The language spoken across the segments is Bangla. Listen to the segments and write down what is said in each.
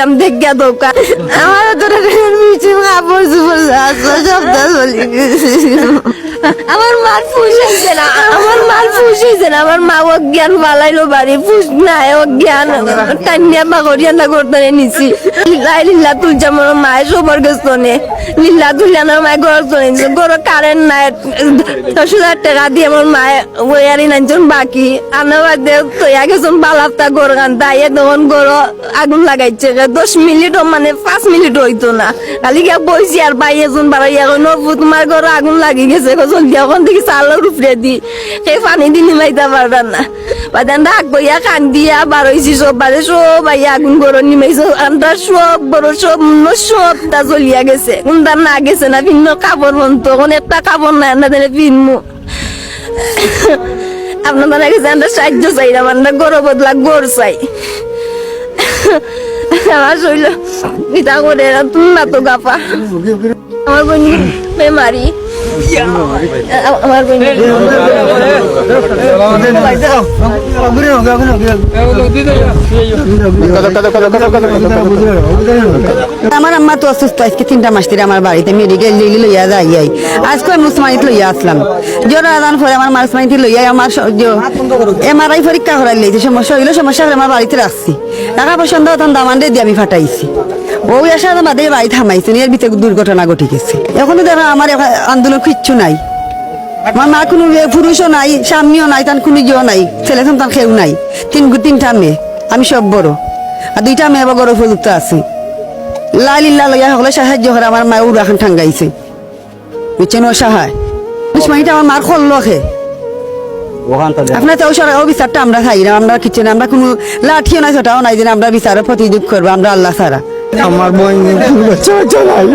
সাইরাম দেখ দোকান আমার তোরা মিছি কাপড় চুপড় সপ্তাহ চলি আমার মার ফুস হয়েছে না, আমার মার ফুস হয়েছে না, আমার মা অজ্ঞান বালাইলো বাড়ি, ফুস নাই, অজ্ঞান। টান্নিয়া বাগরিয়া না করতে নিছি। লাই লিল্লা তুলছে আমার মায়ের সবর গেছো নে লিল্লা তুলিয়া আমার মায়ের ঘর চলে নিছে। ঘর কারেন্ট নাই, দশ হাজার টাকা দিয়ে আমার মায়ে ওয়ারি নাইজন বাকি। আনার বাদে তৈয়া গেছেন বালাপটা গরু গান তাইয়ে তখন গরু আগুন লাগাইছে। দশ মিনিট মানে পাঁচ মিনিট হইতো না। খালি গিয়া বইছি আর বাই এজন বাড়াই এখন নবু তোমার ঘরে আগুন লাগি গেছে গজন দিয়া ওখান থেকে চালের উপরে দি সেই পানি দি নিমাইতে পারবেন না বাদেন ডাক বইয়া কান দিয়া বার হইছি সব বাদে সব আইয়া আগুন গরু নিমাইছে আমরা সব বড় সব ন সব তা জ্বলিয়া গেছে কোনটা না গেছে না ভিন্ন কাপড় মন্ত কোন একটা কাপড় নাই না দিলে ভিন্ন আপনাদের কাছে আমরা সাহায্য চাইলাম আমরা গরু বদলা গরু চাই আমার শৈল পিতা করে তুমি না তো গাপা আমার বোন বেমারি আমার আম্মা তো অসুস্থ, আজকে তিনটা মাস ধরে আমার বাড়িতে মেডিকেল লিলি লইয়া যাই যাই আজকে আমি মুসমানিত লইয়া আসলাম। জ্বর আদান পরে আমার মুসমানিত লইয়া আমার এমআরআই পরীক্ষা করার লইছে সমস্যা হইল, সমস্যা হলে আমার বাড়িতে রাখছি। টাকা পয়সা তখন দামান দিয়ে আমি ফাটাইছি। ওই আসার বাদে বাড়ি থামাইছে এর ভিতরে দুর্ঘটনা ঘটে গেছে। এখনও দেখো আমার আন্দোলন কিচ্ছু নাই। আমার মা কোনো পুরুষও নাই স্বামীও নাই তার কোনো ইয়েও নাই ছেলে সন্তান কেউ নাই। তিন তিনটা মেয়ে আমি সব বড়। আর দুইটা মেয়ে বা গড় উপযুক্ত আছে। লালিল্লা লইয়া সকলে সাহায্য করে আমার মা উড়াখান ঠাঙ্গাইছে। বুঝছেন ও সাহায়? দুশ্মনীটা আমার মার খল্ল খে। আপনার তো সরকার বিচারটা আমরা খাই না আমরা কিছু না আমরা কোনো লাঠিও নাই ছোটাও নাই যে আমরা বিচারের প্রতিযোগ করব আমরা আল্লাহ ছাড়া। আমার বোন বাচ্চা বাচ্চা নাই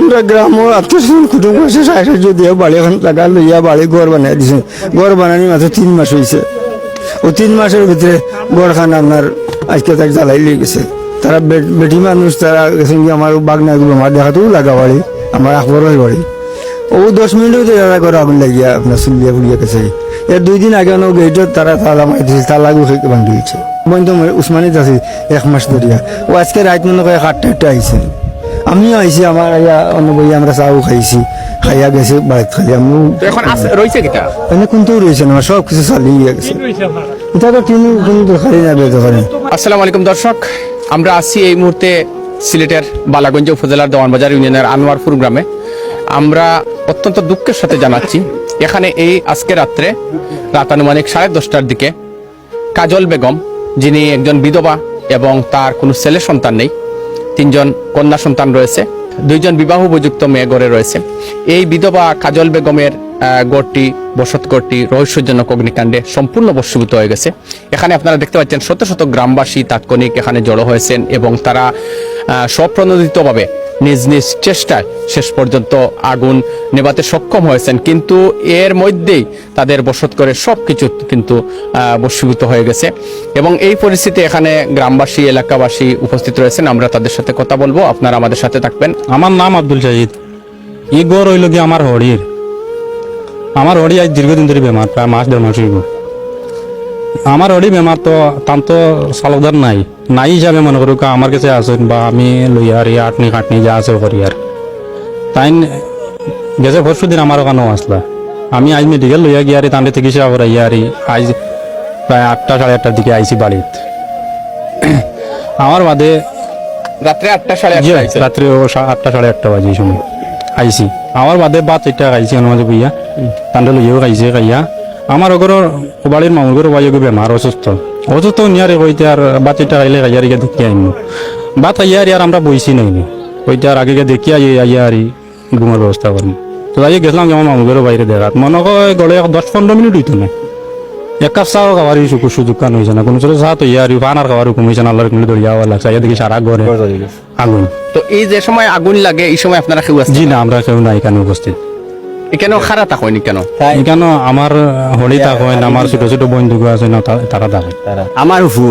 আমরা গ্রাম আত্মীয় কুটুম্ব আছে সাহায্য দিয়ে বাড়ি এখন টাকা লইয়া বাড়ি ঘর বানাই দিছে। ঘর বানানি মাত্র তিন মাস হয়েছে ও তিন মাসের ভিতরে ঘরখান আপনার আজকে তাক জ্বালাই লিয়ে গেছে। তারা বেটি মানুষ, তারা গেছেন কি আমার বাগনা বেমার দেখাতেও লাগা বাড়ি, আমার আকবরের বাড়ি। ও দশ মিনিটও তারা করে আগুন লাগিয়া আপনার চুলিয়া ফুলিয়া গেছে। এর দুই দিন আগে নো গেটত তারা তালা মারি দিয়েছে, তালা ভাঙি দিয়েছে। বন্ধু উসমানিত আছে এক মাস ধরিয়া ও আজকে রাত মনে করে আটটা আটটা আইছে আমিও আইছি আমার আইয়া অন্য বই আমরা চাও খাইছি। খাইয়া গেছে বাড়িতে খালি আমিও তো এখন আছে রয়েছে কিটা এনে কোনটো রয়েছে না সব কিছু চালিয়ে গেছে। এটা তো তিনি কোনো দরকারই না বেদরকারি আসসালামু আলাইকুম দর্শক আমরা আছি এই মুহূর্তে সিলেটের বালাগঞ্জ উপজেলার দেওয়ানবাজার ইউনিয়নের আনোয়ারপুর গ্রামে। আমরা অত্যন্ত দুঃখের সাথে জানাচ্ছি এখানে এই আজকে রাত্রে রাত আনুমানিক সাড়ে দশটার দিকে কাজল বেগম যিনি একজন বিধবা এবং তার কোনো ছেলে সন্তান নেই, তিনজন কন্যা সন্তান রয়েছে, দুইজন বিবাহ উপযুক্ত মেয়ে গড়ে রয়েছে। এই বিধবা কাজল বেগমের গড়টি, বসত গড়টি রহস্যজনক অগ্নিকাণ্ডে সম্পূর্ণ বস্তুভূত হয়ে গেছে। এখানে আপনারা দেখতে পাচ্ছেন শত শত গ্রামবাসী তাৎক্ষণিক এখানে জড়ো হয়েছেন এবং তারা স্বপ্রণোদিতভাবে নিজ নিজ চেষ্টায় শেষ পর্যন্ত আগুন নেভাতে সক্ষম হয়েছেন। কিন্তু এর মধ্যেই তাদের বসত করে সব কিছু কিন্তু বশীভূত হয়ে গেছে। এবং এই পরিস্থিতি এখানে গ্রামবাসী, এলাকাবাসী উপস্থিত রয়েছেন। আমরা তাদের সাথে কথা বলব। আপনারা আমাদের সাথে থাকবেন। আমার নাম আব্দুল শাহিদ ই হইল কি আমার হরির আমার হরি আজ দীর্ঘদিন ধরে বেমার প্রায় মাস দেড় মাস আমার হরি বেমার তো তাম তো চালকদার নাই। নাই হিসাবে মনে করুক আমার কাছে আছেন বা আমি লইয়া আর আটনি খাটনি যা আছে করি আর। তাই গেছে পরশু দিন আমার ওখানেও আসলা। আমি আজ মেডিকেল লইয়া গিয়ে আর তান্ডে চিকিৎসা করাই আর আজ প্রায় আটটা সাড়ে আটটার দিকে আইছি বাড়িত। আমার বাদে রাত্রে আটটা সাড়ে আটটা রাত্রে আটটা সাড়ে আটটা বাজে এই সময়। আইসি আমার বাদে বাদ এটা খাইছে মাঝে বইয়া তান্ডে লইয়াও খাইছে খাইয়া আমার অগরের বাড়ির মামুর ঘর বাইয়া বেমার অসুস্থ। অসুস্থ নিয়ারে কইতে আর বাদ এটা খাইলে খাইয়া ইয়া দেখি আইনু বাদ খাইয়া আর আমরা বইছি নাই কইতে আর আগে দেখি আই আইয়া আর ঘুমার ব্যবস্থা করব তো আইয়া গেছিলাম আমার মামুর ঘর বাইরে দেখাত। মনে কয় গলে দশ পনেরো মিনিট হইতো না এক কাপ চাও খাবার সুযোগ কান হয়েছে না কোনো ছোট চা তো ইয়ার পানার খাবার হুকুম হয়েছে না আল্লাহর কোনো লাগছে সারা ঘরে আগুন তো এই যে সময় আগুন লাগে এই সময় আপনারা কেউ জি না আমরা কেউ নাই এখানে উপস্থিত কেন খারাপ হয়নি কেন এখানে আমার হলি থাকেন আমার ছোট ছোট বন্ধু আছে না তা- তারা থাকে আমার হুফু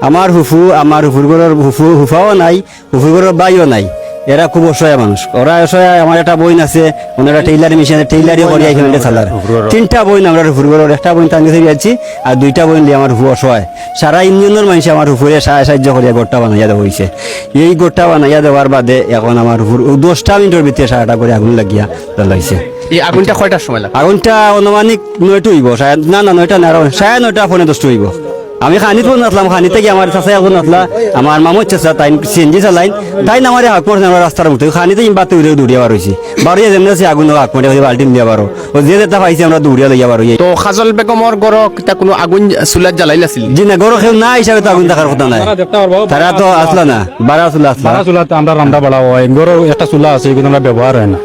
আমার হুফু আমার হুফুর ঘরের হুফু হুফাও নাই হুফুর ঘরের বাইও নাই এরা খুব অসহায় মানুষ। ওরা অসহায় আমার একটা বইন আছে ওনারা টেইলারি মেশিন টেইলারি করি এখানে চালার তিনটা বইন আমরা হুফুর একটা বইন টাঙ্গি থেকে যাচ্ছি আর দুইটা বইন দিয়ে আমার হুফু অসহায়। সারা ইঞ্জিনের মানুষ আমার হুফুরে সা- সাহায্য করিয়া গোটটা বানাইয়া দেওয়া হয়েছে এই গোটটা বানাইয়া দেওয়ার বাদে এখন আমার হুফুর দশটা মিনিটের ভিতরে সারাটা করে আগুন লাগিয়া জ্বলাইছে। এই আগুনটা কয়টার সময় লাগে আগুনটা অনুমানিক নয়টা হইব না না নয়টা না সাড়ে নয়টা ফোনে দশটা হইব। আমি খানিত ফোন আসলাম খানি থেকে আমার চাষাই আগুন আসলা আমার মামু চাষা তাই সিএনজি চালাইন। তাই না আমার হাক পড়ছে আমার রাস্তার মুঠে খানিতে বাতে উড়ে দৌড়িয়া বার হয়েছি বারোয়া যেমন আছে আগুন হাক পড়ে বাল্টিন দিয়া বারো। ও যে যেটা পাইছে আমরা দৌড়িয়া লইয়া বারো তো খাজল বেগমর গড় কিতা কোনো আগুন চুলাত জ্বালাই নাছিল? জি না গরো খেউ না হিসাবে তো আগুন থাকার কথা নাই। তারা তো আসলা না বারা আসলা আসলা সারা চুলাতে আমরা রান্না বাড়া হয়। গরু একটা চুলা আছে এগুলো আমরা ব্যবহার হয় না।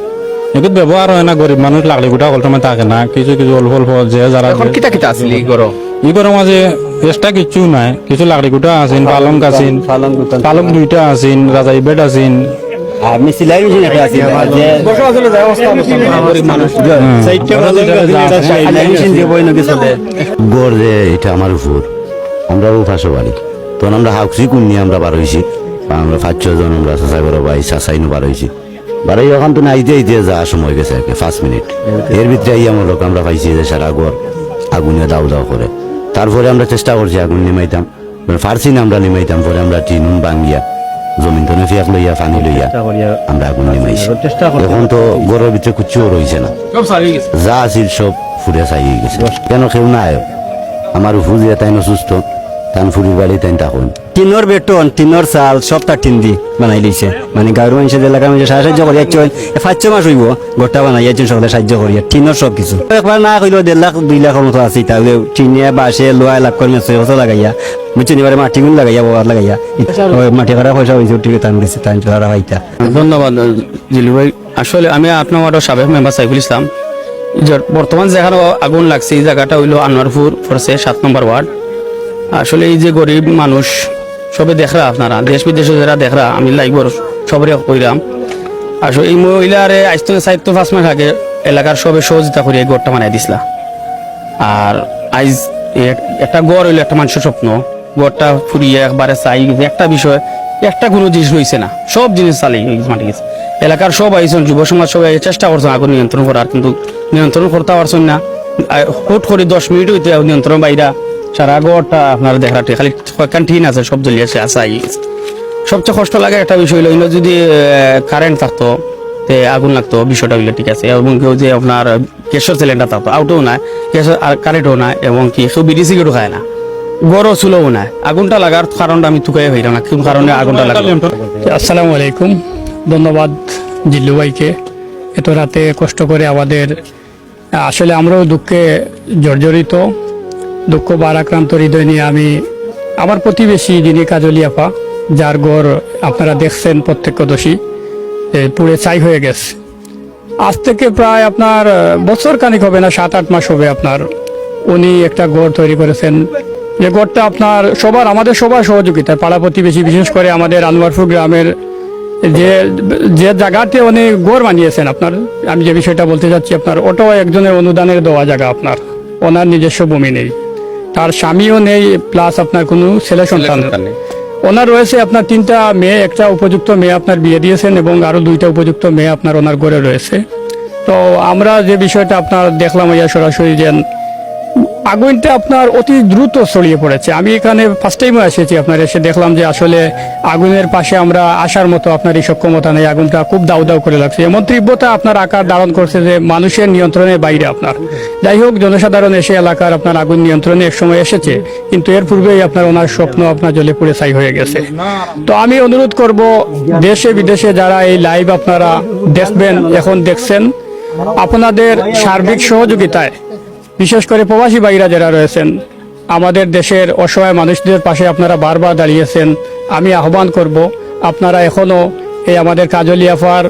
এগুলো ব্যবহার হয় না গরিব মানুষ লাগলে গোটা কলটমে থাকে না। কিছু কিছু অল্প অল্প যে যারা কিতা কিতা আছিল এই গড় ই গরম মাঝে এক্সট্রা কিছু নাই কিছু লাকড়ি গুটা আছেন পালং আছেন পালং। দুইটা আছেন রাজাই বেড আছেন। আমি সিলাই মেশিন একটা আছে। যে সিলাই মেশিন দিয়ে বই নাকি চলে গড় এটা আমার উপর। আমরা উপাসও বাড়ি তখন আমরা হাউসি কোন নিয়ে আমরা বার হয়েছি বা আমরা পাঁচ ছজন আমরা চাচাই বড় ভাই চাচাইনো বার হয়েছি বারো এখন তো নাইতে আইতে যা সময় গেছে আর কি পাঁচ মিনিট। এর ভিতরে আই আমার লোক আমরা পাইছি যে সারা গড় আগুনে দাও দাও করে। তারপরে আমরা চেষ্টা করছি আগুন নিমাইতাম। ফার্সি না আমরা নিমাইতাম পরে আমরা টিন বাঙ্গিয়া জমিন তো ফিয়াক লইয়া পানি লইয়া আমরা আগুন নিমাইছি। এখন তো গরুর ভিতরে কুচিও রয়েছে না। যা আছিল সব ফুরে চাইয়ে গেছে। কেন কেউ না আমার ফুজিয়া তাই সুস্থ তান ফুরির বাড়ি তাই তখন টিনর বেটন টিনর চাল সব তার টিন দি বানাই লইছে মানে গাঁর মানুষের এলাকার মানুষের সাহায্য করি একজন পাঁচ মাস হইব গোটা বানাই একজন সকলে সাহায্য করি টিনর সব কিছু একবার না কইলেও দেড় লাখ দুই লাখের মতো আছে তাহলে টিনে বাসে লোয়া লাভ করে মেসে হতো লাগাইয়া বুঝছেন এবারে মাটি গুলো লাগাইয়া বাবার লাগাইয়া মাটি কাটা পয়সা হয়েছে ঠিক টাইম দিচ্ছে টাইম তারা হইতা। ধন্যবাদ জিলু ভাই। আসলে আমি আপনার নম্বর সাবেক মেম্বার সাইফুল ইসলাম বর্তমান যেখানে আগুন লাগছে এই জায়গাটা হইল আনোয়ারপুর ফরসে সাত নম্বর ওয়ার্ড। আসলে এই যে গরিব মানুষ সবে দেখরা আপনারা, দেশ বিদেশে যারা দেখরা, আমি লাইবর সবরে কইরাম। আসলে এই মহিলারে আজ চার তো পাঁচ মাস আগে এলাকার সবে সহযোগিতা করে এই গড়টা বানাই দিছিলা আর আইজ একটা গড় হইল একটা মানুষের স্বপ্ন। গড়টা ফুরিয়ে একবারে চাই, একটা বিষয়, একটা কোনো জিনিস রয়েছে না। সব জিনিস চালিয়ে মাটি গেছে। এলাকার সব আইসন যুব সমাজ সবাই চেষ্টা করছে আগুন নিয়ন্ত্রণ করার, কিন্তু নিয়ন্ত্রণ করতে পারছেন না। হুট করে দশ মিনিট হইতে নিয়ন্ত্রণ বাইরা সারা গড়টা আপনার দেখার খালি কয়েকখান আছে, সব জ্বলিয়ে আছে আসাই সবচেয়ে কষ্ট লাগে একটা বিষয় হইল যদি কারেন্ট থাকতো, তে আগুন লাগতো, বিষয়টা হইলে ঠিক আছে, এবং কেউ যে আপনার গ্যাসের সিলিন্ডার থাকতো আউটও নাই, গ্যাসের আর কারেন্টও নাই, এবং কি, কেউ বিড়ি সিগারেটও খায় না গরও চুলোও নাই, আগুনটা লাগার কারণটা আমি তুকাই হইলাম না, কোন কারণে আগুনটা লাগল? আসসালামু আলাইকুম, ধন্যবাদ জিল্লু ভাইকে, এত রাতে কষ্ট করে আমাদের, আসলে আমরাও দুঃখে জর্জরিত দুঃখ বারাক্রান্ত হৃদয় নিয়ে আমি আমার প্রতিবেশী যিনি কাজলি আপা যার ঘর আপনারা দেখছেন প্রত্যক্ষদর্শী পুড়ে ছাই হয়ে গেছে। আজ থেকে প্রায় আপনার বছর খানিক হবে না সাত আট মাস হবে আপনার। উনি একটা গড় তৈরি করেছেন। যে গড়টা আপনার সবার, আমাদের সবার সহযোগিতা পাড়া প্রতিবেশী, বিশেষ করে আমাদের আনোয়ারপুর গ্রামের যে যে জায়গাতে উনি গড় বানিয়েছেন আপনার, আমি যে বিষয়টা বলতে চাচ্ছি আপনার ওটাও একজনের অনুদানের দেওয়া জায়গা আপনার। ওনার নিজস্ব ভূমি নেই। তার স্বামীও নেই প্লাস আপনার কোনো ছেলে সন্তান ওনার রয়েছে আপনার তিনটা মেয়ে একটা উপযুক্ত মেয়ে আপনার বিয়ে দিয়েছেন এবং আরও দুইটা উপযুক্ত মেয়ে আপনার ওনার ঘরে রয়েছে। তো আমরা যে বিষয়টা আপনার দেখলাম ইয়া সরাসরি যে আগুনটা আপনার অতি দ্রুত ছড়িয়ে পড়েছে। আমি এখানে ফার্স্ট টাইমে এসেছি আপনার এসে দেখলাম যে আসলে আগুনের পাশে আমরা আসার মতো আপনার এই সক্ষমতা নেই, আগুনটা খুব দাউ দাউ করে লাগছে। এমন তীব্রতা আপনার আকার ধারণ করছে যে মানুষের নিয়ন্ত্রণের বাইরে আপনার। যাই হোক, জনসাধারণ এসে এলাকার আপনার আগুন নিয়ন্ত্রণে এক সময় এসেছে, কিন্তু এর পূর্বেই আপনার ওনার স্বপ্ন আপনার জলে পুড়ে ছাই হয়ে গেছে। তো আমি অনুরোধ করব, দেশে বিদেশে যারা এই লাইভ আপনারা দেখবেন, এখন দেখছেন, আপনাদের সার্বিক সহযোগিতায় বিশেষ করে প্রবাসী ভাইরা যারা রয়েছেন, আমাদের দেশের অসহায় মানুষদের পাশে আপনারা বারবার দাঁড়িয়েছেন। আমি আহ্বান করব, আপনারা এখনও এই আমাদের কাজলিয়াফার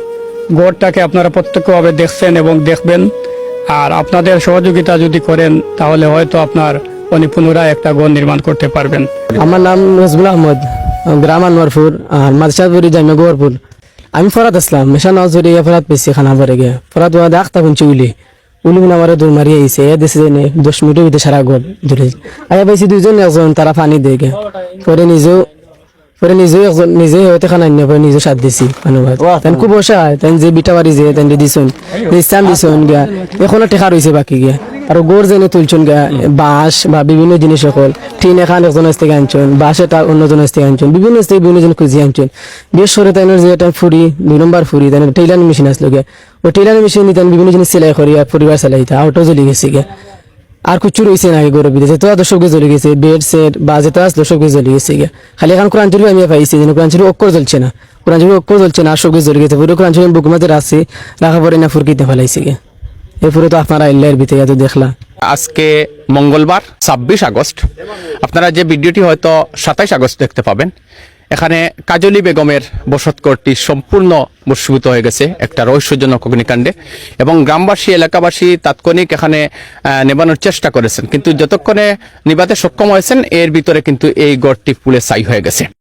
গড়টাকে আপনারা প্রত্যক্ষভাবে দেখছেন এবং দেখবেন। আর আপনাদের সহযোগিতা যদি করেন, তাহলে হয়তো আপনার উনি পুনরায় একটা ঘর নির্মাণ করতে পারবেন। আমার নাম নজবুল আহমদ গ্রাম আনোয়ারপুর, আর মাদশাহপুরি জামে গোয়ারপুর। আমি ফরাত আসলাম মেশা নজরে ফরাত পেয়েছি খানা পরে গিয়ে ফরাত ওয়া দেখ তখন উলি উলি মানে আমার দৌড় মারি আইছে এ দেশে দশ মিনিটের ভিতরে সারা ঘর ধরে। আগে পাইছি দুইজন একজন তারা পানি দিয়ে গে পরে নিজেও পরে নিজেও একজন নিজে হয়তো খানা আনিয়ে পরে নিজেও সাথ দিছি ধন্যবাদ। তেন খুব বসা হয় তেন যে বিটা বাড়ি যে দিছুন ইসলাম দিছুন গিয়া এখনও টেকা রয়েছে বাকি গিয়া। আর গোর জেনে তুলছুন গা বাঁশ বা বিভিন্ন জিনিস সকল টিন এখান একজন থেকে আনছুন বাঁশ এটা অন্যজন থেকে আনছুন বিভিন্ন থেকে বিভিন্ন জন খুঁজি আনছুন। বিশেষ করে তাইনের যে এটা ফুরি দুই নম্বর ফুরি তাই টেইলারিং মেশিন আসলো গিয়া ও টেইলারিং মেশিন নিতেন বিভিন্ন জিনিস সেলাই করিয়া পরিবার চালাই আউটও জ্বলি গেছে গিয়া। আর কিছু রয়েছে নাকি গরু বিদেশে তো দর্শক জ্বলে গেছে বেড সেট বা যেটা আসলো সব জ্বলে গেছে গিয়া। খালি এখন কোরআন শরীফ আমি পাইছি, যেন কোরআন শরীফ অক্ষর জ্বলছে না। কোরআন শরীফ অক্ষর জ্বলছে না, আর সব জ্বলে গেছে, পুরো কোরআন শরীফ বুক মাঝে আছে রাখা পরে না ফুরকিতে ফেলাইছে গিয়া। এরপরে তো আপনারা আইলের ভিতরে এত দেখলা। আজকে মঙ্গলবার, ছাব্বিশ আগস্ট। আপনারা যে ভিডিওটি হয়তো সাতাইশ আগস্ট দেখতে পাবেন এখানে কাজলি বেগমের বসতকরটি সম্পূর্ণ বসীভূত হয়ে গেছে, একটা রহস্যজনক অগ্নিকাণ্ডে। এবং গ্রামবাসী, এলাকাবাসী তাৎক্ষণিক এখানে নেবানোর চেষ্টা করেছেন। কিন্তু যতক্ষণে নিবাতে সক্ষম হয়েছেন, এর ভিতরে কিন্তু এই গড়টি পুলে ছাই হয়ে গেছে।